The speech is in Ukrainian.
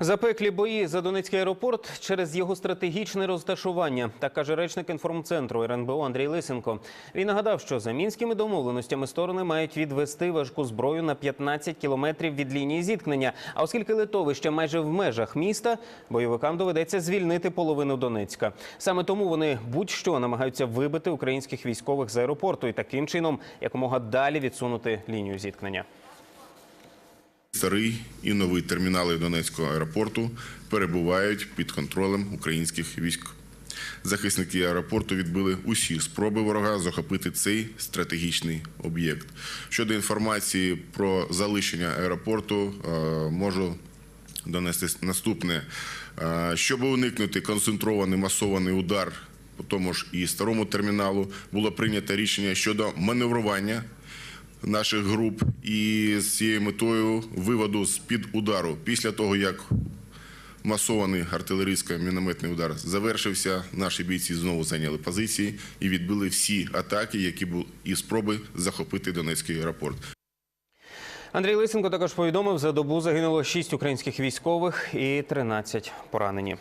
Запеклі бої за Донецький аеропорт через його стратегічне розташування, так каже речник інформцентру РНБО Андрій Лисенко. Він нагадав, що за мінськими домовленостями сторони мають відвести важку зброю на 15 кілометрів від лінії зіткнення. А оскільки литовище майже в межах міста, бойовикам доведеться звільнити половину Донецька. Саме тому вони будь-що намагаються вибити українських військових з аеропорту і таким чином якомога далі відсунути лінію зіткнення. Старий і новий термінали Донецького аеропорту перебувають під контролем українських військ. Захисники аеропорту відбили усі спроби ворога захопити цей стратегічний об'єкт. Щодо інформації про залишення аеропорту, е, можу донести наступне. Е, Щоб уникнути концентрований масований удар по тому ж і старому терміналу, було прийнято рішення щодо маневрування наших груп і з цією метою виводу з-під удару. Після того, як масований артилерійсько-мінометний удар завершився, наші бійці знову зайняли позиції і відбили всі атаки, які були і спроби захопити Донецький аеропорт. Андрій Лисенко також повідомив, за добу загинуло 6 українських військових і 13 поранені.